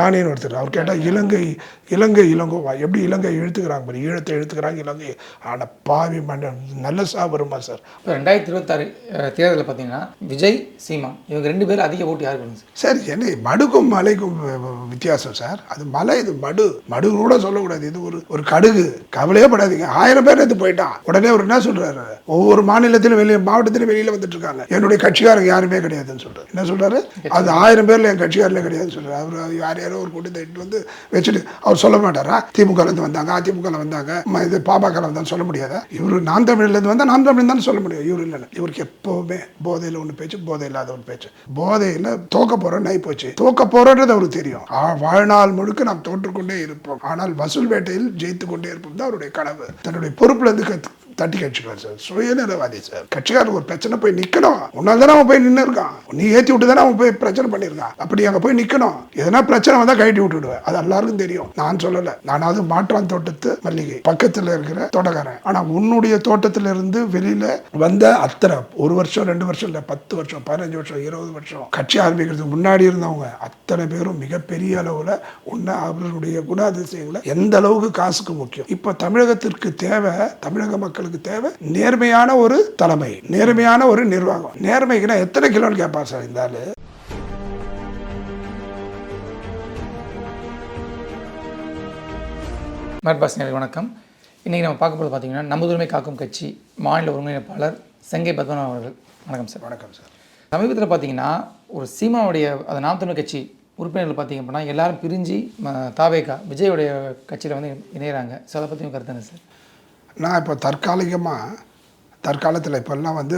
ராணின்னு ஒருத்தர் அவர் கேட்டால் இலங்கை இலங்கை இளங்கோவா எப்படி இலங்கை இழுத்துக்கிறாங்க பாரு ஈழத்தை இழுத்துக்கிறாங்க இலங்கை ஆனால் பாவி மன்ன நல்ல சா வருமா சார்? ரெண்டாயிரத்தி இருபத்தாறு தேர்தலில் பார்த்தீங்கன்னா விஜய் சீமான் இவங்க ரெண்டு பேரும் அதிக ஓட்டு யாருக்கு சார்? சார் என்ன மடுக்கும் மலைக்கும் வித்தியாசம் சார். அது மலை இது மடு. மடு கூட சொல்லக்கூடாது. இது ஒரு ஒரு கடுகு. கவலையே படாதீங்க. ஆயிரம் பேர் எடுத்து போயிட்டான் உடனே அவர் என்ன சொல்றாரு? ஒவ்வொரு மாநிலத்திலும் வெளியே மாவட்டத்திலும் வெளியில வந்துட்டு இருக்காங்க என்னுடைய கட்சிக்காரங்க யாருமே கிடையாதுன்னு சொல்றாரு. என்ன சொல்றாரு? அது ஆயிரம் பேர்ல என் கட்சிக்காரங்களே கிடையாதுன்னு சொல்றாரு. அவர் யார் ஏதோ ஒரு கூட்டத்தை இட்டு வந்து வச்சுட்டு அவர் சொல்ல மாட்டாரா? திமுகலேருந்து வந்தாங்க அதிமுகவில் வந்தாங்க இது பாமக வந்தான்னு சொல்ல முடியாதா? இவர் நான் தமிழ்லேருந்து இருந்து நான் தமிழ் தான் சொல்ல முடியும் இவரு இல்லை இவருக்கு எப்போவுமே போதையில் ஒன்று பேச்சு போதை இல்லாத ஒரு பேச்சு. போதையில் தோக்க போகிறோன்னு ஆகி போச்சு. தோக்க போகிறோன்றது அவருக்கு தெரியும். வாழ்நாள் முழுக்க நாம் தோற்றுக்கொண்டே இருப்போம். ஆனால் வசூல் வேட்டையில் ஜெயித்து கொண்டே இருப்போம் தான் அவருடைய கனவு. தன்னுடைய பொறுப்புலேருந்து தட்டி கழிச்சுக்கலாம் சார். சுயநலவாதி சார். கட்சிக்காரர் ஒரு பிரச்சனை போய் நிக்கணும். உன்னால தானே அவன் போய் நின்று இருக்கான் நீ ஏத்தி விட்டு தானே அவன் போய் பிரச்சனை பண்ணியிருக்கான். அப்படி அங்க போய் நிக்கணும். எதனா பிரச்சனை வந்தா கழட்டி விட்டுடுவேன். அது எல்லாருக்கும் தெரியும். நான் சொல்லல. நானாவது மாற்றான் தோட்டத்து மல்லிகை. பக்கத்துல இருக்கிற தோட்டக்காரன். ஆனா உன்னுடைய தோட்டத்துல இருந்து வெளியில வந்த அத்தனை ஒரு வருஷம் ரெண்டு வருஷம் இல்ல பத்து வருஷம் பதினஞ்சு வருஷம் இருபது வருஷம் கட்சி ஆரம்பிக்கிறதுக்கு முன்னாடி இருந்தவங்க அத்தனை பேரும் மிகப்பெரிய அளவுல உன்ன அவர்களுடைய குணாதிசயங்களை எந்த அளவுக்கு காசுக்கு முக்கியம்? இப்போ தமிழகத்திற்கு தேவை தமிழக மக்கள் மக்களுக்கு தேவை நேர்மையான ஒரு தலைமை நேர்மையான ஒரு நிர்வாகம். நேர்மைக்குன்னா எத்தனை கிலோன்னு கேட்பார் சார் இந்த ஆளு? மேட் பாஸ் நேயர்களுக்கு வணக்கம். இன்றைக்கி நம்ம பார்க்க போகிறது பார்த்தீங்கன்னா நமதுரிமை காக்கும் கட்சி மாநில ஒருங்கிணைப்பாளர் செங்கை பத்மநாபன் அவர்கள். வணக்கம் சார். வணக்கம் சார். சமீபத்தில் பார்த்தீங்கன்னா ஒரு சீமாவுடைய அது நாம் தமிழ் கட்சி உறுப்பினர்கள் பார்த்தீங்க அப்படின்னா எல்லாரும் பிரிஞ்சு தாவேகா விஜயோடைய கட்சியில் வந்து இணையறாங்க. ஸோ அதை பற்றி கருத்து என்ன சார்? நான் இப்போ தற்காலிகமாக தற்காலத்தில் இப்போல்லாம் வந்து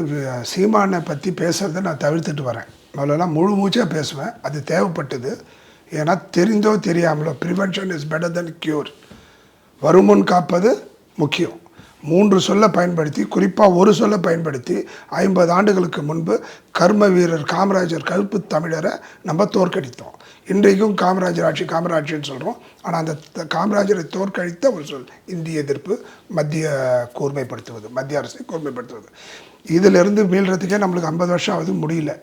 சீமானை பற்றி பேசுகிறத நான் தவிர்த்துட்டு வரேன். முதல்லலாம் முழு மூச்சாக பேசுவேன். அது தேவைப்பட்டது. ஏன்னா தெரிந்தோ தெரியாமலோ prevention is better than cure வருமுன் காப்பது முக்கியம். மூன்று சொல்ல பயன்படுத்தி குறிப்பாக ஒரு சொல்ல பயன்படுத்தி ஐம்பது ஆண்டுகளுக்கு முன்பு கர்ம வீரர் காமராஜர் கருப்பு தமிழரை நம்ம தோற்கடித்தோம். இன்றைக்கும் காமராஜர் ஆட்சி காமராட்சின்னு சொல்கிறோம் ஆனால் அந்த காமராஜரை தோற்கடித்த ஒரு சொல் இந்திய எதிர்ப்பு மத்திய கூர்மைப்படுத்துவது மத்திய அரசை கூர்மைப்படுத்துவது. இதிலிருந்து மீள்றதுக்கே நம்மளுக்கு ஐம்பது வருஷம் ஆகுது முடியல.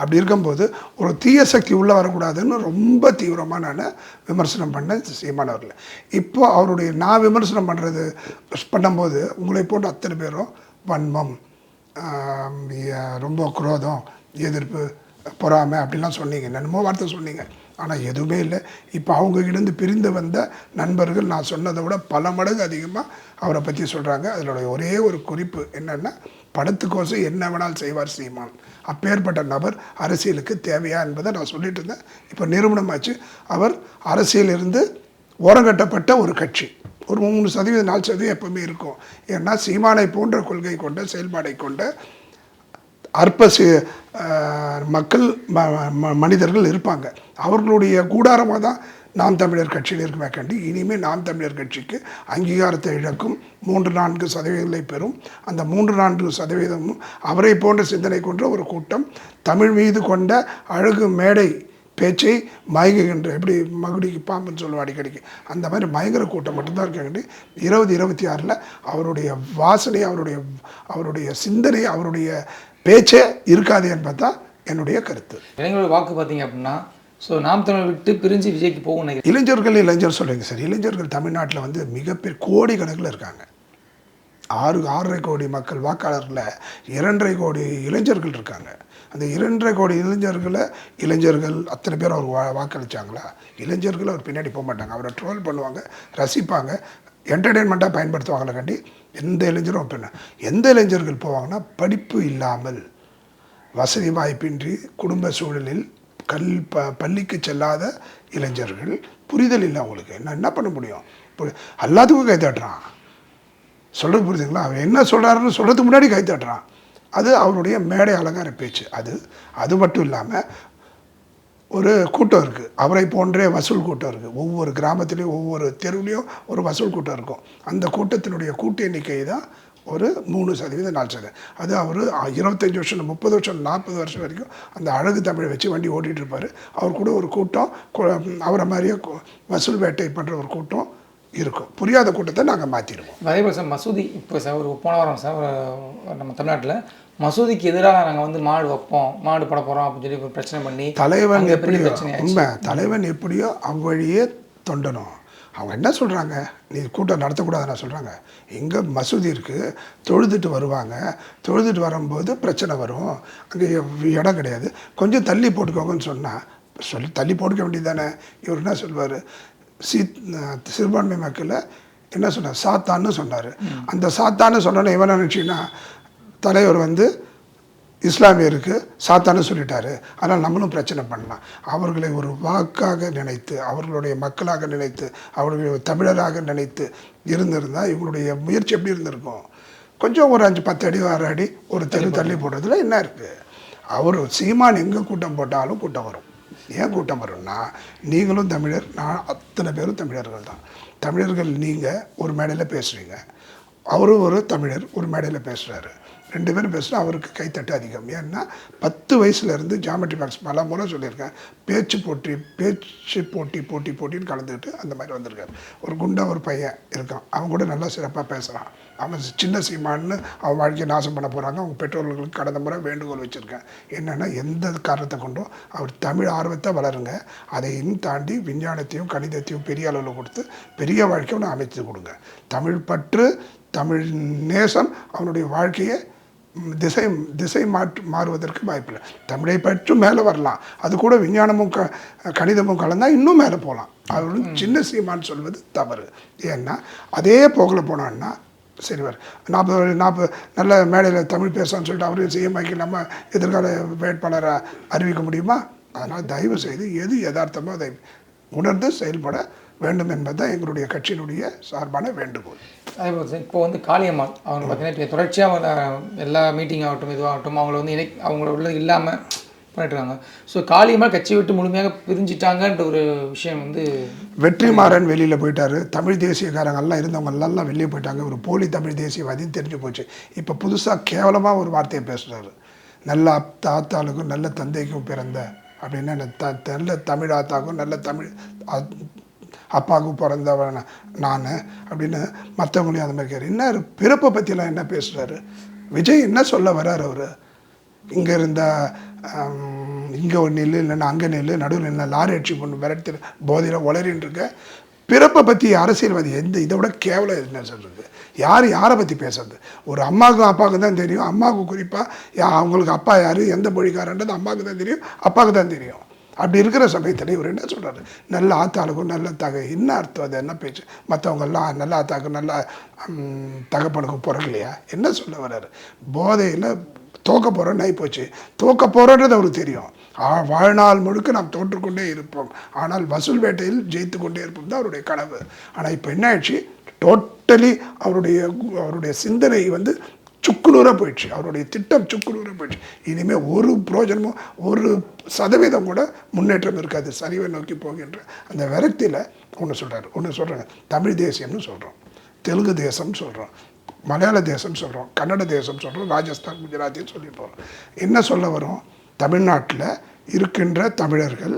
அப்படி இருக்கும்போது ஒரு தீய சக்தி உள்ளே வரக்கூடாதுன்னு ரொம்ப தீவிரமாக நான் விமர்சனம் பண்ணேன் சீமான் இப்போ அவருடைய நான் விமர்சனம் பண்ணுறது பண்ணும்போது உங்களை போன்ற அத்தனை பேரும் வன்மம் ரொம்ப குரோதம் எதிர்ப்பு பொறாமை அப்படிலாம் சொன்னீங்க. என்னென்னமோ வார்த்தை சொன்னீங்க. ஆனால் எதுவுமே இல்லை. இப்போ அவங்ககிட்டருந்து இருந்து பிரிந்து வந்த நண்பர்கள் நான் சொன்னதை விட பல மடங்கு அதிகமாக அவரை பற்றி சொல்கிறாங்க அதனுடைய ஒரே ஒரு குறிப்பு என்னென்னா படத்துக்கோசம் என்ன வேணாலும் செய்வார் சீமான். அப்பேற்பட்ட நபர் அரசியலுக்கு தேவையா என்பதை நான் சொல்லிட்டு இருந்தேன். இப்போ நிறுவனமாச்சு. அவர் அரசியலிருந்து ஓரங்கட்டப்பட்ட ஒரு கட்சி. ஒரு மூணு சதவீதம் நாலு சதவீதம் எப்பவுமே இருக்கும். ஏன்னா சீமானை போன்ற கொள்கை கொண்ட செயல்பாடை கொண்ட அற்ப மக்கள் ம- ம- மனிதர்கள் இருப்பாங்க. அவர்களுடைய கூடாரமாக தான் நாம் தமிழர் கட்சியில் இருக்குமே கண்டு. இனிமேல் நாம் தமிழர் கட்சிக்கு அங்கீகாரத்தை இழக்கும் மூன்று நான்கு சதவீதங்களை பெறும். அந்த மூன்று நான்கு சதவீதமும் அவரை போன்ற சிந்தனை கொண்ட ஒரு கூட்டம் தமிழ் மீது கொண்ட அழகு மேடை பேச்சை மயங்குகின்ற எப்படி மகுடிக்கு பாம்புன்னு சொல்லுவோம் அடிக்கடிக்கு. அந்த மாதிரி மயங்கர கூட்டம் மட்டும்தான் இருக்காங்க இருபது இருபத்தி ஆறில் அவருடைய வாசனை அவருடைய அவருடைய சிந்தனை அவருடைய பேச்சே இருக்காது என்பது தான் என்னுடைய கருத்து. இளைஞர்கள் வாக்கு பார்த்தீங்க அப்படின்னா ஸோ நாம் தமிழ் விட்டு பிரிஞ்சு விஜய்க்கு போகும் நினைக்கிறேன். இளைஞர்கள் இளைஞர் சொல்லுங்க சார். இளைஞர்கள் தமிழ்நாட்டில் வந்து மிகப்பெரிய கோடி கணக்கில் இருக்காங்க. ஆறு ஆறரை கோடி மக்கள் வாக்காளர்களில் இரண்டரை கோடி இளைஞர்கள் இருக்காங்க. அந்த இரண்டரை கோடி இளைஞர்களை இளைஞர்கள் அத்தனை பேர் அவர் வா வாக்களித்தாங்களா இளைஞர்கள் அவர் பின்னாடி போக மாட்டாங்க. அவரை ட்ரோல் பண்ணுவாங்க ரசிப்பாங்க என்டர்டெயின்மெண்ட்டாக பயன்படுத்துவாங்களே கண்டி எந்த இளைஞரும் பின்ன எந்த இளைஞர்கள் போவாங்கன்னா படிப்பு இல்லாமல் வசதி வாய்ப்பின்றி குடும்ப சூழலில் கல் ப பள்ளிக்கு செல்லாத இளைஞர்கள் புரிதல் இல்லை அவங்களுக்கு. நான் என்ன பண்ண முடியும்? இப்போ எல்லாத்துக்கும் கை தட்டுறான். சொல்கிறது புரியுதுங்களா அவன் என்ன சொல்கிறாருன்னு சொல்கிறதுக்கு முன்னாடி கை தட்டுறான். அது அவருடைய மேடை அலங்கார பேச்சு. அது அது மட்டும் இல்லாமல் ஒரு கூட்டம் இருக்குது அவரை போன்றே வசூல் கூட்டம் இருக்குது ஒவ்வொரு கிராமத்துலேயும் ஒவ்வொரு தெருவுலேயும் ஒரு வசூல் கூட்டம் இருக்கும். அந்த கூட்டத்தினுடைய கூட்ட எண்ணிக்கை தான் ஒரு மூணு சதவீதம் நாலு சதவீதம் அது அவர் இருபத்தஞ்சி வருஷம் முப்பது வருஷம் நாற்பது வருஷம் வரைக்கும் அந்த அழகு தமிழை வச்சு வண்டி ஓட்டிகிட்டு இருப்பார். அவர் கூட ஒரு கூட்டம் அவரை மாதிரியே வசூல் வேட்டை பண்ணுற ஒரு கூட்டம் இருக்கும். புரியாத கூட்டத்தை நாங்கள் மாற்றிடுவோம் அதே போல் சார் மசூதி இப்போ சார் ஒரு போன வாரம் சார் நம்ம தமிழ்நாட்டில் மசூதிக்கு எதிராக நாங்கள் வந்து மாடு வைப்போம் மாடு போட போகிறோம் அப்படின்னு சொல்லி ஒரு பிரச்சனை பண்ணி தலைவன் ஆச்சு. உண்மை தலைவன் எப்படியோ அவ்வழியே தொண்டணும் அவங்க என்ன சொல்கிறாங்க நீ கூட்டம் நடத்தக்கூடாதுன்னு சொல்கிறாங்க எங்கே மசூதி இருக்குது தொழுதுட்டு வருவாங்க. தொழுதுட்டு வரும்போது பிரச்சனை வரும். அங்கே இடம் கிடையாது. கொஞ்சம் தள்ளி போட்டுக்கோங்கன்னு சொன்னால் சொல்லி தள்ளி போட்டுக்க வேண்டியதானே இவர் என்ன சொல்வார்? சீ சிறுபான்மை மக்களை என்ன சொன்னார்? சாத்தான்னு சொன்னார். அந்த சாத்தான்னு சொன்னோன்னே இவன் நினச்சின்னா தலைவர் வந்து இஸ்லாமியருக்கு சாத்தான்னு சொல்லிட்டாரு. அதனால் நம்மளும் பிரச்சனை பண்ணலாம். அவர்களை ஒரு வாக்காக நினைத்து அவர்களுடைய மக்களாக நினைத்து அவர்களை தமிழராக நினைத்து இருந்திருந்தால் இவங்களுடைய முயற்சி எப்படி இருந்திருக்கும்? கொஞ்சம் ஒரு அஞ்சு பத்து அடி ஆறு அடி ஒரு தெரு தள்ளி போடுறதுல என்ன இருக்குது அவர் சீமான் எங்கே கூட்டம் போட்டாலும் கூட்டம் வரும். ஏன் கூட்டம் வரும்னா நீங்களும் தமிழர் நான் அத்தனை பேரும் தமிழர்கள் தான். தமிழர்கள் நீங்கள் ஒரு மேடையில் பேசுகிறீங்க அவரும் ஒரு தமிழர் ஒரு மேடையில் பேசுகிறாரு ரெண்டு பேரும் பேசுனா அவருக்கு கைத்தட்டு அதிகம். ஏன்னா பத்து வயசுலேருந்து ஜாமெட்ரி பாக்ஸ் பல முறை சொல்லியிருக்கேன். பேச்சு போட்டி பேச்சு போட்டி போட்டி போட்டின்னு கலந்துக்கிட்டு அந்த மாதிரி வந்திருக்காரு. ஒரு குண்டா ஒரு பையன் இருக்கான். அவன் கூட நல்லா சிறப்பாக பேசுகிறான் அவன் சின்ன சீமான்னு அவன் வாழ்க்கையை நாசம் பண்ண போகிறாங்க அவங்க பெற்றோர்களுக்கு கடந்த முறை வேண்டுகோள் வச்சுருக்கேன். என்னென்னா எந்த காரணத்தை கொண்டும் அவர் தமிழ் ஆர்வத்தை வளருங்க. அதையும் தாண்டி விஞ்ஞானத்தையும் கணிதத்தையும் பெரிய அளவில் கொடுத்து பெரிய வாழ்க்கையை ஒன்று அமைத்து கொடுங்க. தமிழ் பற்று தமிழ் நேசம் அவனுடைய வாழ்க்கையை திசை திசை மாற்று மாறுவதற்கு வாய்ப்பில்லை. தமிழை பற்றும் மேலே வரலாம். அது கூட விஞ்ஞானமும் க கணிதமும் கலந்தால் இன்னும் மேலே போகலாம். அவரு சின்ன சீமான்னு சொல்வது தவறு. ஏன்னா அதே போக்கில் போனான்னா சரி வர நாற்பது நாற்பது நல்ல மேடையில் தமிழ் பேசணும்னு சொல்லிட்டு அவரையும் சிஎம்ஐக்கு நம்ம எதிர்கால வேட்பாளரை அறிவிக்க முடியுமா? அதனால் தயவு செய்து எது யதார்த்தமோ அதை உணர்ந்து செயல்பட வேண்டும் என்பதுதான் எங்களுடைய கட்சியினுடைய சார்பான வேண்டுகோள். இப்போ வந்து காளியம்மாள் அவங்க பார்த்தீங்கன்னா தொடர்ச்சியாக எல்லா மீட்டிங் ஆகட்டும் இதுவாகட்டும் அவங்கள வந்து இணை அவங்கள உள்ள இல்லாமல் பண்ணிட்டு இருக்காங்க ஸோ காளியம்மாள் கட்சி விட்டு முழுமையாக பிரிஞ்சிட்டாங்கன்ற ஒரு விஷயம் வந்து வெற்றிமாறன் வெளியில் போயிட்டாரு. தமிழ் தேசியக்காரங்கெல்லாம் இருந்தவங்க எல்லாம் வெளியே போயிட்டாங்க. ஒரு போலி தமிழ் தேசியவாதின்னு தெரிஞ்சு போச்சு. இப்போ புதுசாக கேவலமாக ஒரு வார்த்தையை பேசுகிறாரு நல்ல அப் ஆத்தாளுக்கும் நல்ல தந்தைக்கும் பிறந்த அப்படின்னா நல்ல தமிழ் ஆத்தாக்கும் நல்ல தமிழ் அப்பாவுக்கு அப்பாவுக்கும் பிறந்தவன் நான் அப்படின்னு மற்றவங்களையும் அந்த மாதிரி கேட்குறேன் என்ன பிறப்பை பற்றிலாம் என்ன பேசுகிறாரு விஜய் என்ன சொல்ல வர்றார் அவர்? இங்கே இருந்தால் இங்கே ஒரு நெல் இல்லைன்னா அங்கே நெல் நடுவில் என்ன லாரி அடிச்சு பொண்ணு விரட்டி போதையில் உளறின்னு இருக்க. பிறப்பை பற்றி அரசியல்வாதி எந்த இதை விட கேவலம் என்ன சொல்கிறது யார் யாரை பற்றி பேசுறது? ஒரு அம்மாவுக்கும் அப்பாவுக்கு தான் தெரியும். அம்மாவுக்கு குறிப்பாக அவங்களுக்கு அப்பா யார்? எந்த மொழிக்காரன்றது அம்மாவுக்கு தான் தெரியும் அப்பாவுக்கு தான் தெரியும். அப்படி இருக்கிற சமயத்தில் இவர் என்ன சொல்கிறாரு நல்ல ஆத்தாளுக்கும் நல்ல தக. என்ன அர்த்தம் அது? என்ன பேச்சு? மற்றவங்கெல்லாம் நல்ல ஆத்தாக்கும் நல்ல தகப்பனுக்கும் பிறகலையா என்ன சொல்ல வர்றாரு? போதையில் தோக்க போகிறோன்னு ஆகிப்போச்சு போச்சு. தோக்க போகிறோன்றது அவருக்கு தெரியும். ஆ- வாழ்நாள் முழுக்க நாம் தோற்றுக்கொண்டே இருப்போம். ஆனால் வசூல் வேட்டையில் ஜெயித்து கொண்டே இருப்போம் தான் அவருடைய கனவு. ஆனால் இப்போ என்ன ஆயிடுச்சு? டோட்டலி அவருடைய அவருடைய சிந்தனை வந்து சுக்குநூறாக போயிடுச்சு. அவருடைய திட்டம் சுக்குநூறாக போயிடுச்சு. இனிமேல் ஒரு பிரோஜனமும் ஒரு சதவீதம் கூட முன்னேற்றம் இருக்காது. சரிவை நோக்கி போகின்ற அந்த விரக்தியில் ஒன்று சொல்கிறார் ஒன்று சொல்கிறாங்க தமிழ் தேசியம்னு சொல்கிறோம் தெலுங்கு தேசம்னு சொல்கிறோம் மலையாள தேசம் சொல்கிறோம் கன்னட தேசம் சொல்கிறோம் ராஜஸ்தான் குஜராத்தின்னு சொல்லி போகிறோம் என்ன சொல்ல வரும்? தமிழ்நாட்டில் இருக்கின்ற தமிழர்கள்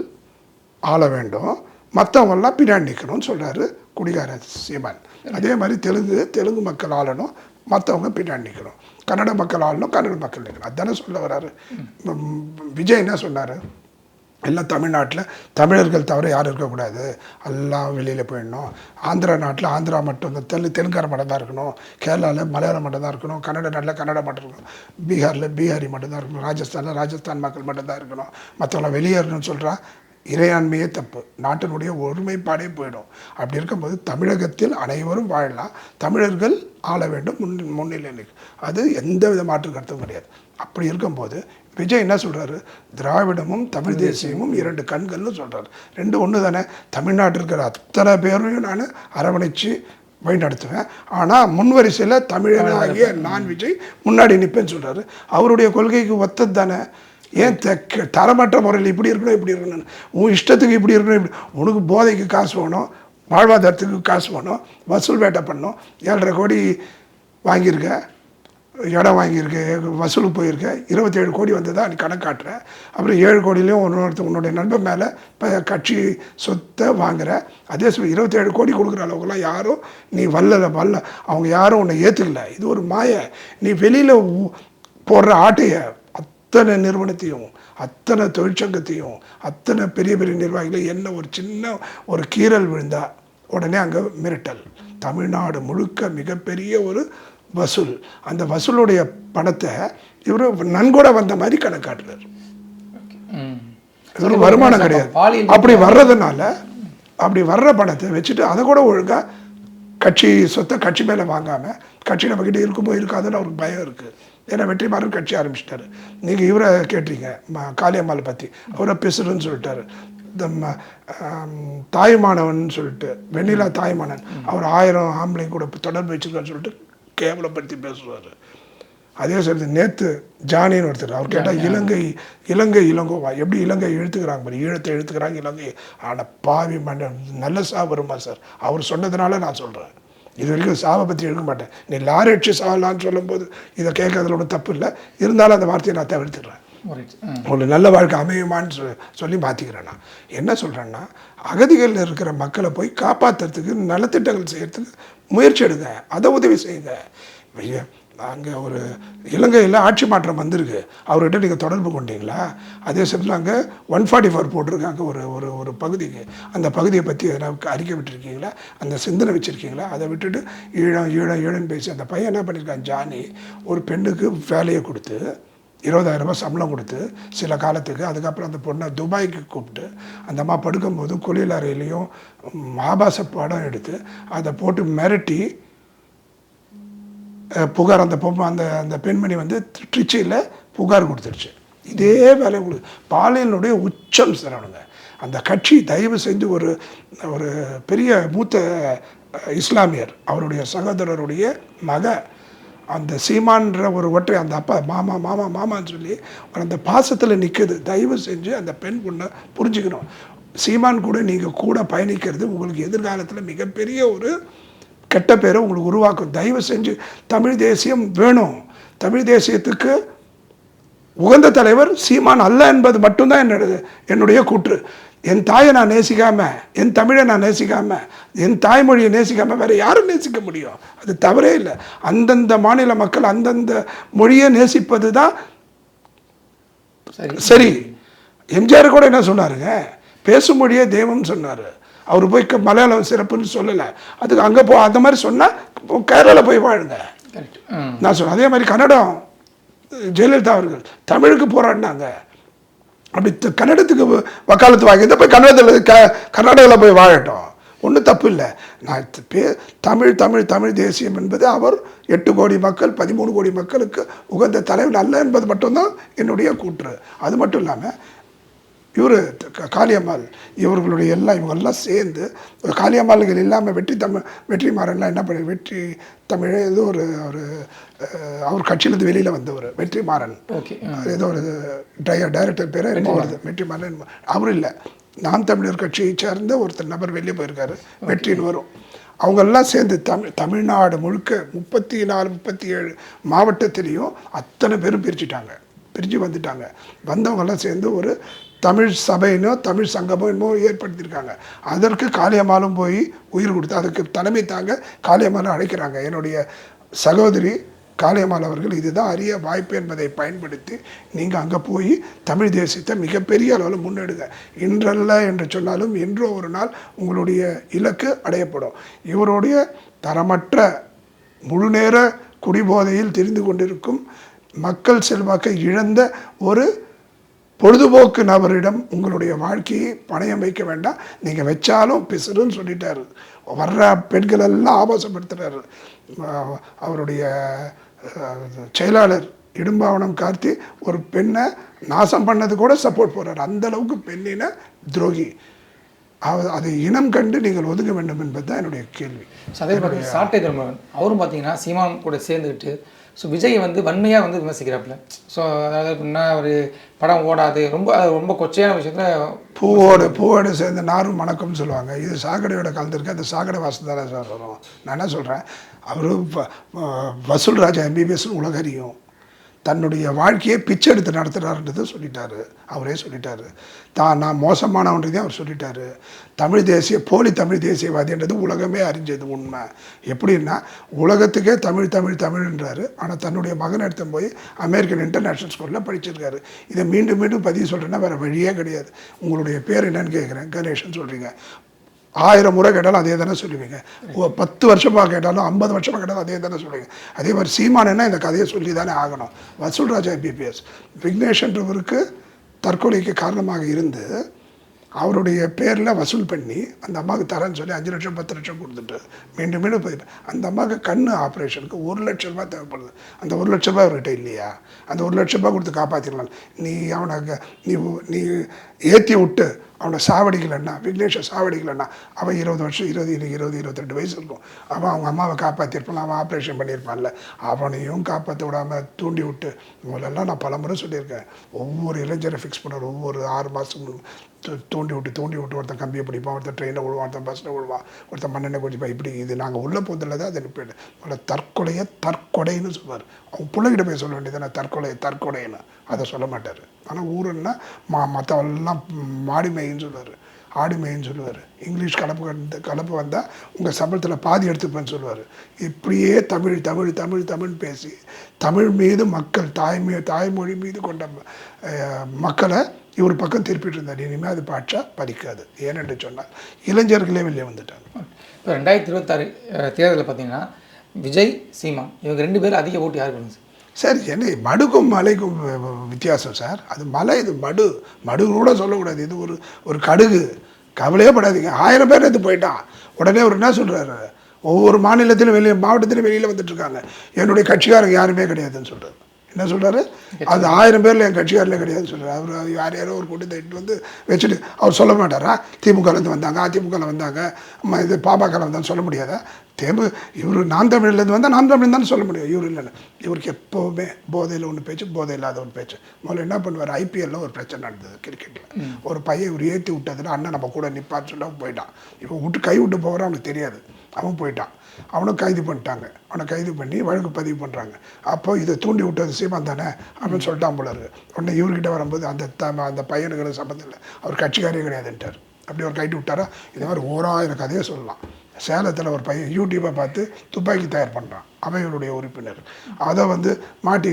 ஆள வேண்டும். மற்றவங்களாம் பின்னாடி நிற்கணும்னு சொல்கிறாரு குடிகார சீமான். அதே மாதிரி தெலுங்கு தெலுங்கு மக்கள் ஆளணும். மற்றவங்க பின்னாடி நிற்கணும். கன்னட மக்கள் ஆளணும் கன்னட மக்கள் நிற்கணும். அதுதானே சொல்ல வராரு. விஜய் என்ன சொன்னார்? எல்லாம் தமிழ்நாட்டில் தமிழர்கள் தவிர யாரும் இருக்கக்கூடாது. எல்லாம் வெளியில் போயிடணும். ஆந்திரா நாட்டில் ஆந்திரா மட்டும் இந்த தெலு தெலுங்கார மட்டும் தான் இருக்கணும். கேரளாவில் மலையாளம் மட்டும் தான் இருக்கணும். கன்னட நாட்டில் கன்னட மட்டும் இருக்கணும். பீகாரில் பீகாரி மட்டும் தான் இருக்கணும். ராஜஸ்தானில் ராஜஸ்தான் மக்கள் மட்டும் தான் இருக்கணும். மற்றவங்களாம் வெளியேறணும்னு சொல்கிறா இறையாண்மையே தப்பு. நாட்டினுடைய ஒருமைப்பாடே போயிடும். அப்படி இருக்கும்போது தமிழகத்தில் அனைவரும் வாழலாம். தமிழர்கள் ஆள வேண்டும். முன் முன்னிலை நிற்க. அது எந்த வித மாற்று கருத்தும் கிடையாது. அப்படி இருக்கும்போது விஜய் என்ன சொல்றாரு? திராவிடமும் தமிழ் தேசியமும் இரண்டு கண்கள்னு சொல்றாரு. ரெண்டு ஒன்று தானே? தமிழ்நாட்டில் இருக்கிற அத்தனை பேரையும் நான் அரவணைச்சு வழி நடத்துவேன் ஆனால் முன்வரிசையில் தமிழனாகிய நான் விஜய் முன்னாடி நிற்பேன்னு சொல்றாரு. அவருடைய கொள்கைக்கு ஒத்தது தானே? ஏன் தெக்க தரமற்ற முறையில் இப்படி இருக்கணும் இப்படி இருக்கணும் உன் இஷ்டத்துக்கு இப்படி இருக்கணும் இப்படி உனக்கு போதைக்கு காசு வேணும் வாழ்வாதாரத்துக்கு காசு வேணும் வசூல் வேட்டை பண்ணணும் ஏழரை கோடி வாங்கியிருக்க இடம் வாங்கியிருக்க வசூலுக்கு போயிருக்க இருபத்தேழு கோடி வந்ததா நீ கணக்கு அப்புறம் ஏழு கோடியிலையும் ஒன்று உன்னுடைய நண்பன் மேலே இப்போ கட்சி சொத்தை வாங்குற. அதே சமயம் இருபத்தேழு கோடி கொடுக்குற அளவுக்குலாம் யாரும் நீ வல்லல வல்ல. அவங்க யாரும் உன்னை ஏற்றுக்கல இது ஒரு மாய. நீ வெளியில் போடுற ஆட்டையை அத்தனை நிறுவனத்தையும் அத்தனை தொழிற்சங்கத்தையும் அத்தனை பெரிய பெரிய நிர்வாகிகளை என்ன ஒரு சின்ன ஒரு கீறல் விழுந்தா உடனே அங்கே மிரட்டல். தமிழ்நாடு முழுக்க மிகப்பெரிய ஒரு வசூல். அந்த வசூலுடைய பணத்தை இவர் நன்கொட வந்த மாதிரி கணக்காட்டுறார் இது ஒரு வருமானம் கிடையாது. அப்படி வர்றதுனால அப்படி வர்ற பணத்தை வச்சுட்டு அதை கூட ஒழுங்காக கட்சி சொத்தை கட்சி மேலே வாங்காமல் கட்சி நம்மக்கிட்ட இருக்குமோ இருக்காதுன்னு அவருக்கு பயம் இருக்குது ஏன்னா வெற்றிமாறன் கட்சி ஆரம்பிச்சிட்டாரு. நீங்கள் இவரை கேட்டீங்க ம- காளியம்மாளை பற்றி அவரை பெசுருன்னு சொல்லிட்டாரு. இந்த ம- ஆம், தாய்மானவன் சொல்லிட்டு வெண்ணிலா தாய்மானன் அவர் ஆயிரம் ஆம்பளைங்க கூட தொடர்பு வச்சிருக்கான்னு சொல்லிட்டு கேவலப்படுத்தி பேசுவார் அதே சொல்லி நேற்று ஜானின்னு ஒருத்தர் அவர் கேட்டால் இலங்கை இலங்கை இளங்கோவா எப்படி இலங்கை இழுத்துக்கிறாங்க பாரு ஈழத்தை இழுத்துக்கிறாங்க இலங்கை ஆனால் பாவி மன்னன் நல்ல சாவு வருமா சார்? அவர் சொன்னதுனால நான் சொல்கிறேன் இது வரைக்கும் சாவை பற்றி எழுத மாட்டேன். நீ லாரி அடிச்சு சாவலான்னு சொல்லும்போது இதை கேட்கறதுல ஒன்றும் தப்பு இல்லை. இருந்தாலும் அந்த வார்த்தையை நான் தவிர்த்துடுறேன். ஒரு நல்ல வாழ்க்கை அமையுமான்னு சொல்லி சொல்லி மாற்றிக்கிறேன் நான். என்ன சொல்கிறேன்னா அகதிகளில் இருக்கிற மக்களை போய் காப்பாற்றுறதுக்கு நலத்திட்டங்கள் செய்யறதுக்கு முயற்சி எடுங்க. அதை உதவி செய்யுங்க. அங்கே ஒரு இலங்கையில் ஆட்சி மாற்றம் வந்திருக்கு. அவர்கிட்ட நீங்கள் தொடர்பு கொண்டீங்களா? அதே சமயத்தில் அங்கே ஒன் ஃபார்ட்டி ஃபோர் போட்டிருக்காங்க ஒரு ஒரு ஒரு பகுதிக்கு. அந்த பகுதியை பற்றி எதனா அறிக்கை விட்டுருக்கீங்களா? அந்த சிந்தனை வச்சுருக்கீங்களா? அதை விட்டுட்டு ஈழம் ஈழம் ஈழம் பேசி அந்த பையன் என்ன பண்ணியிருக்கான் ஜானி ஒரு பெண்ணுக்கு வேலையை கொடுத்து இருபதாயிரம் ரூபாய் சம்பளம் கொடுத்து சில காலத்துக்கு அதுக்கப்புறம் அந்த பொண்ணை துபாய்க்கு கூப்பிட்டு அந்த அம்மா படுக்கும்போது குளியல் அறையிலையும் ஆபாச படம் எடுத்து அதை போட்டு மிரட்டி புகார் அந்த பொம்மை அந்த அந்த பெண்மணி வந்து ட்ரிச்சியில் புகார் கொடுத்துருச்சு. இதே வேலை கொடு பாலியலுடைய உச்சம் சரவணுங்க அந்த கட்சி தயவு செஞ்சு ஒரு ஒரு பெரிய மூத்த இஸ்லாமியர் அவருடைய சகோதரருடைய மக அந்த சீமான்ற ஒரு ஒற்றை அந்த அப்பா மாமா மாமா மாமான்னு சொல்லி அந்த பாசத்தில் நிற்குது தயவு செஞ்சு அந்த பெண் பொண்ணை புரிஞ்சுக்கணும். சீமான் கூட நீங்கள் கூட பயணிக்கிறது உங்களுக்கு எதிர்காலத்தில் மிகப்பெரிய ஒரு கெட்ட பேரை உங்களுக்கு உருவாக்கும். தயவு செஞ்சு தமிழ் தேசியம் வேணும். தமிழ் தேசியத்துக்கு உகந்த தலைவர் சீமான் அல்ல என்பது மட்டும்தான் என்னோட என்னுடைய கூற்று. என் தாயை நான் நேசிக்காம என் தமிழை நான் நேசிக்காம என் தாய்மொழியை நேசிக்காம வேற யாரும் நேசிக்க முடியும். அது தவறே இல்லை. அந்தந்த மாநில மக்கள் அந்தந்த மொழியை நேசிப்பது தான் சரி. சரி. எம்ஜிஆர் கூட என்ன சொன்னாருங்க? பேசும் மொழியே தெய்வம்னு சொன்னார். அவர் போய் மலையாளம் சிறப்புன்னு சொல்லலை. அதுக்கு அங்கே போ அந்த மாதிரி சொன்னால் கேரளாவில் போய் வாழுங்க. நான் சொன்னேன் அதே மாதிரி கன்னடம் ஜெயலலிதா அவர்கள் தமிழுக்கு போராடினாங்க. அப்படி கன்னடத்துக்கு வக்காலத்து வாங்கி போய் கன்னடத்தில் க கர்நாடகாவில் போய் வாழட்டும். ஒன்றும் தப்பு இல்லை. நான் பே தமிழ் தமிழ் தமிழ் தேசியம் என்பது அவர் எட்டு கோடி மக்கள் பதிமூணு கோடி மக்களுக்கு உகந்த தலைவர் அல்ல என்பது மட்டும்தான் என்னுடைய கூற்று. அது மட்டும் இல்லாமல் இவர் காளியம்மாள் இவர்களுடைய எல்லாம் இவங்கெல்லாம் சேர்ந்து காளியம்மாள்கள் இல்லாமல் வெற்றி தமிழ் வெற்றிமாறன்லாம் என்ன பண்ணி வெற்றி தமிழ் ஏதோ ஒரு ஒரு அவர் கட்சியிலேருந்து வெளியில் வந்தவர் வெற்றிமாறன். ஏதோ ஒரு டைரக்டர் பேர் என்னமோ வருது? வெற்றிமாறன். என்னமோ. அவர் இல்லை. நாம் தமிழர் கட்சியை சேர்ந்த ஒருத்தர் நபர் வெளியே போயிருக்காரு. வெற்றின்னு வரும். அவங்கெல்லாம் சேர்ந்து தமிழ் தமிழ்நாடு முழுக்க முப்பத்தி நாலு முப்பத்தி ஏழு மாவட்டத்திலையும் அத்தனை பேரும் பிரிச்சுட்டாங்க. பிரிஞ்சு வந்துட்டாங்க. வந்தவங்கெல்லாம் சேர்ந்து ஒரு தமிழ் சபையினோ தமிழ் சங்கமோ என்னமோ ஏற்படுத்தியிருக்காங்க. அதற்கு காளியம்மாலும் போய் உயிர் கொடுத்து அதுக்கு தலைமை தாங்க காளியம்மாலும் அழைக்கிறாங்க. என்னுடைய சகோதரி காளியம்மாள் அவர்கள் இதுதான் அரிய வாய்ப்பு என்பதை பயன்படுத்தி நீங்கள் அங்கே போய் தமிழ் தேசியத்தை மிகப்பெரிய அளவில் முன்னெடுங்க. இன்றல்ல என்று சொன்னாலும் என்றோ ஒரு நாள் உங்களுடைய இலக்கு அடையப்படும். இவருடைய தரமற்ற முழுநேர குடிபோதையில் தெரிந்து கொண்டிருக்கும் மக்கள் செல்வாக்கை இழந்த ஒரு பொழுதுபோக்கு நபரிடம் உங்களுடைய வாழ்க்கையை பணயம் வைக்க வேண்டாம். நீங்கள் வச்சாலும் பிசுறுன்னு சொல்லிட்டாரு. வர்ற பெண்கள் எல்லாம் ஆபாசப்படுத்துறாரு அஹ் அவருடைய செயலாளர் இடும்பாவனம் கார்த்தி ஒரு பெண்ணை நாசம் பண்ணது கூட சப்போர்ட் போடுறாரு அந்த அளவுக்கு பெண்ணின துரோகி. அதை இனம் கண்டு நீங்கள் ஒதுங்க வேண்டும் என்பது தான் என்னுடைய கேள்வி. அதே சாட்டை திருமகன். அவரும் பார்த்தீங்கன்னா சீமான் கூட சேர்ந்துக்கிட்டு ஸோ விஜய் வந்து வன்மையாக வந்து விமர்சிக்கிறாப்புல. ஸோ அதாவது எப்படின்னா ஒரு படம் ஓடாது. ரொம்ப அது ரொம்ப கொச்சையான விஷயத்தில் பூவோடு பூவோடு சேர்ந்து நாரும் மணக்கம்னு சொல்லுவாங்க. இது சாக்கடையோட கலந்துருக்கு. அந்த சாக்கடை வாசம் தானே சார் வரும். நான் என்ன சொல்கிறேன் அவர் வசூல் ராஜா எம்பிபிஎஸ்னு உலகறியும். தன்னுடைய வாழ்க்கையை பிச்சை எடுத்து நடத்துகிறாருன்றதை சொல்லிட்டாரு. அவரே சொல்லிட்டாரு. தான் நான் மோசமானவன்றதையும் அவர் சொல்லிட்டாரு. தமிழ் தேசிய போலி தமிழ் தேசியவாதின்றது உலகமே அறிஞ்சது உண்மை. எப்படின்னா உலகத்துக்கே தமிழ் தமிழ் தமிழ்ன்றாரு. ஆனால் தன்னுடைய மகன் எடுத்து போய் அமெரிக்கன் இன்டர்நேஷ்னல் ஸ்கூலில் படிச்சிருக்காரு. இதை மீண்டும் மீண்டும் பதிவு சொல்கிறேன்னா வேறு வழியே கிடையாது. உங்களுடைய பேர் என்னன்னு கேட்குறேன் கணேஷன் சொல்கிறீங்க ஆயிரம் முறை கேட்டாலும் அதே தானே சொல்லுவீங்க. பத்து வருஷமாக கேட்டாலும் ஐம்பது வருஷமாக கேட்டாலும் அதே தானே சொல்லுவீங்க. அதே மாதிரி சீமானன்னா இந்த கதையை சொல்லி தானே ஆகணும். வசூல் ராஜா பிபிஎஸ் விக்னேஷ்ன்றவருக்கு தற்கொலைக்கு காரணமாக இருந்து அவருடைய பேரில் வசூல் பண்ணி அந்த அம்மாவுக்கு தரேன்னு சொல்லி அஞ்சு லட்சம் பத்து லட்சம் கொடுத்துட்டு மீண்டும் மீண்டும் போய் அந்த அம்மாவுக்கு கண் ஆப்ரேஷனுக்கு ஒரு லட்ச ரூபாய் தேவைப்படுது. அந்த ஒரு லட்ச ரூபா அவர்கிட்ட இல்லையா? அந்த ஒரு லட்ச ரூபாய் கொடுத்து காப்பாற்றிடலாம் நீ அவனை நீ நீ ஏற்றி விட்டு அவனை சாவடிக்கலன்னா விக்னேஷை சாவடிக்கலன்னா அவன் இருபது வருஷம் இருபது இரு- இருபது இருபத்தெட்டு வயசு இருக்கும். அவன் அவங்க அம்மாவை காப்பாற்றிருப்பான் அவன் ஆப்ரேஷன் பண்ணியிருப்பான்ல. அவனையும் காப்பாற்ற விடாமல் தூண்டி விட்டு இவங்களெல்லாம் நான் பலமுறை சொல்லியிருக்கேன். ஒவ்வொரு இளைஞரை ஃபிக்ஸ் பண்ணுற ஒவ்வொரு ஆறு மாதம் தூண்டி விட்டு தூண்டி விட்டு ஒருத்தன் கம்பியை பிடிப்பான் ஒருத்தன் ட்ரெயினில் விழுவான் ஒருத்தன் பஸ்ஸில் விழுவான் ஒருத்தன் மண்ணெண்ணெய் குடிப்பான் இப்படி இது நாங்கள் உள்ளே போதில் தான் அது நிப்பிடு உங்களை தற்கொலையை தற்கொடைன்னு சொல்வார். அவன் பிள்ளைகிட்ட போய் சொல்ல வேண்டியது நான் தற்கொலை தற்கொடைன்னு அதை சொல்ல மாட்டார். ஆனால் ஊருன்னா மா மற்றவெல்லாம் மாடி மேயின்னு சொல்லுவார். ஆடு மேயின்னு சொல்லுவார். இங்கிலீஷ் கலப்பு வந்து கலப்பு வந்தால் உங்கள் சம்பளத்தில் பாதி எடுத்துப்பேன்னு சொல்லுவார். இப்படியே தமிழ் தமிழ் தமிழ் தமிழ் பேசி தமிழ் மீது மக்கள் தாய்மீ தாய்மொழி மீது கொண்ட மக்களை இவர் பக்கம் திருப்பிட்டு இருந்தார். இனிமேல் அது பாட்சா பதிக்காது. ஏனென்று சொன்னால் இளைஞர்களே வெளியே வந்துட்டாங்க. இப்போ ரெண்டாயிரத்தி இருபத்தாறு தேர்தலில் பார்த்தீங்கன்னா விஜய் சீமான் இவங்க ரெண்டு பேரும் அதிக ஓட்டு யாருக்கு பண்ணுது சார் என்ன மடுக்கும் மலைக்கும் வித்தியாசம் சார். அது மலை இது மடு. மடு கூட சொல்லக்கூடாது. இது ஒரு ஒரு கடுகு. கவலையே படாதீங்க. ஆயிரம் பேர் எடுத்து போயிட்டான். உடனே அவர் என்ன சொல்கிறாரு ஒவ்வொரு மாநிலத்திலும் வெளியே மாவட்டத்திலும் வெளியில் வந்துட்டு இருக்காங்க. என்னுடைய கட்சிக்காரங்க யாருமே கிடையாதுன்னு சொல்கிறாரு என்ன சொல்கிறாரு அது ஆயிரம் பேரில் என் கட்சிக்காரில் கிடையாதுன்னு சொல்கிறார் அவர் யார் யாரோ ஒரு கூட்டத்தை இட்டு வந்து வச்சுட்டு அவர் சொல்ல மாட்டாரா? திமுகலேருந்து வந்தாங்க அதிமுகவில் வந்தாங்க இது பாமகவில் வந்தான்னு சொல்ல முடியாதா? தேம்பு இவர் நான் தமிழ்லேருந்து வந்தால் நான் தமிழ் தான் சொல்ல முடியும். இவர் இல்லைன்னு இவருக்கு எப்போவுமே போதையில் ஒன்று பேச்சு போதை இல்லாத ஒரு பேச்சு. முதல்ல என்ன பண்ணுவார்? ஐபிஎல்ல ஒரு பிரச்சனை நடந்தது கிரிக்கெட்டில் ஒரு பையன் இவர் ஏற்றி விட்டதுல அண்ணன் நம்ம கூட நிப்பான்னு சொல்ல அவன் போயிட்டான். இவன் விட்டு கை விட்டு போகிறான் அவனுக்கு தெரியாது. அவன் போயிட்டான். அவனை கைது பண்ணிட்டாங்க. அவனை கைது பண்ணி வழக்கு பதிவு பண்ணுறாங்க அப்போ இதை தூண்டி விட்டது சீமான் தானே அப்படின்னு சொல்லிட்டான் போல இருக்கு. உடனே இவர்கிட்ட வரும்போது அந்த த அந்த பையனுக்கு சம்மந்தம் இல்லை. அவர் கட்சிக்காரே கிடையாதுன்ட்டார். அப்படி அவர் கைட்டு விட்டாரா? இது மாதிரி ஓராயிரம் கதையை சொல்லலாம். சேலத்தில் ஒரு பையன் யூடியூப்பை பார்த்து துப்பாக்கி தயார் பண்ணுறான் அவன் உறுப்பினர் அதை வந்து மாட்டி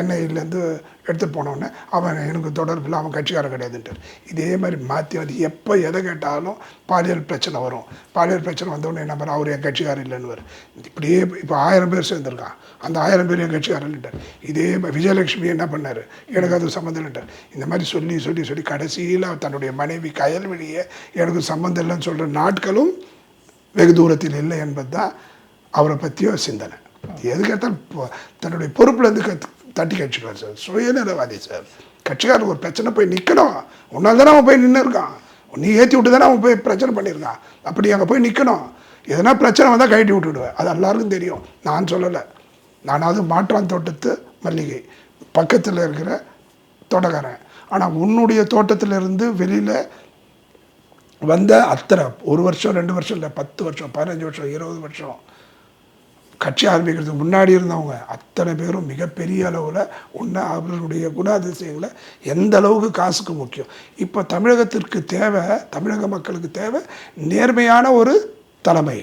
எண்ணெயிலேருந்து எடுத்துகிட்டு போனோடனே அவன் எனக்கு தொடர்பு இல்லை அவன் கட்சிக்காரன் கிடையாதுன்ட்டு இதே மாதிரி மாற்றி வந்து எப்போ எதை கேட்டாலும் பாலியல் பிரச்சனை வரும். பாலியல் பிரச்சனை வந்தோடனே என்ன பண்ண அவர் என் கட்சிக்காரர் இல்லைன்னு வரும் இப்படியே இப்போ ஆயிரம் பேர் சேர்ந்துருக்கான். அந்த ஆயிரம் பேர் என் கட்சிக்காரன் இல்லைட்டார் இதே மாதிரி விஜயலட்சுமி என்ன பண்ணார்? எனக்கு அது சம்மந்தம் இல்லைட்டார் இந்த மாதிரி சொல்லி சொல்லி சொல்லி கடைசியில் தன்னுடைய மனைவி கயல்வெளியை எனக்கு சம்மந்தம் இல்லைன்னு சொல்கிற நாட்களும் வெகு தூரத்தில் இல்லை என்பது தான் அவரை பற்றியோ சிந்தனை. எது கேட்டாலும் தன்னுடைய பொறுப்புலேருந்து கத் தட்டி கழிச்சுக்குவார் சார். சுயநலவாதி சார். கட்சிக்காரர் ஒரு பிரச்சனை போய் நிற்கணும் உன்னால் தானே அவன் போய் நின்று இருக்கான். நீ ஏற்றி விட்டு தானே அவன் போய் பிரச்சனை பண்ணியிருக்கான். அப்படி அங்கே போய் நிற்கணும் எதனா பிரச்சனை வந்தால் கழட்டி விட்டுடுவேன். அது எல்லாருக்கும் தெரியும். நான் சொல்லலை. நானாவது மாற்றான் தோட்டத்து மல்லிகை. பக்கத்தில் இருக்கிற தோட்டக்காரன். ஆனால் உன்னுடைய தோட்டத்திலிருந்து வெளியில் வந்த அத்தனை ஒரு வருஷம் ரெண்டு வருஷம் இல்லை பத்து வருஷம் பதினஞ்சு வருஷம் இருபது வருஷம். கட்சி ஆரம்பிக்கிறதுக்கு முன்னாடி இருந்தவங்க அத்தனை பேரும் மிகப்பெரிய அளவில் ஒன்று அவர்களுடைய குணாதிசயங்களை எந்த அளவுக்கு காசுக்கு முக்கியம்? இப்போ தமிழகத்திற்கு தேவை தமிழக மக்களுக்கு தேவை நேர்மையான ஒரு தலைமை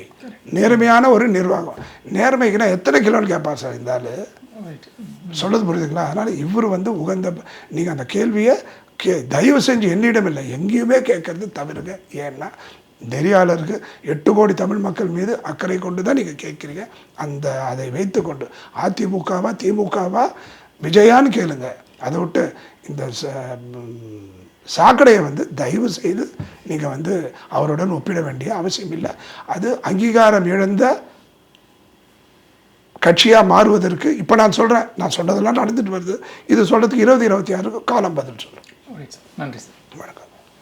நேர்மையான ஒரு நிர்வாகம். நேர்மைக்குன்னா எத்தனை கிலோன்னு கேட்பார் சார் இருந்தாலும் சொல்கிறது mm-hmm. சொல்றது புரியுதுங்களா? அதனால் இவர் வந்து உகந்த நீங்கள் அந்த கேள்வியை கே தயவு செஞ்சு என்னிடம் இல்லை எங்கேயுமே கேட்கறது தவிருங்க ஏன்னா நெறியாளருக்கு எட்டு கோடி தமிழ் மக்கள் மீது அக்கறை கொண்டு தான் நீங்கள் கேட்குறீங்க. அந்த அதை வைத்துக்கொண்டு அதிமுகவா திமுகவா? விஜயான்னு கேளுங்க. அதை விட்டு இந்த ச- சாக்கடையை வந்து தயவு செய்து நீங்கள் வந்து அவருடன் ஒப்பிட வேண்டிய அவசியம் இல்லை. அது அங்கீகாரம் இழந்த கட்சியாக மாறுவதற்கு இப்போ நான் சொல்கிறேன் நான் சொன்னதெல்லாம் நடந்துட்டு வருது. இது சொல்கிறதுக்கு இருபது இருபத்தி ஆறு காலம் பதில் சொல்கிறேன் நன்றி சார் வணக்கம்.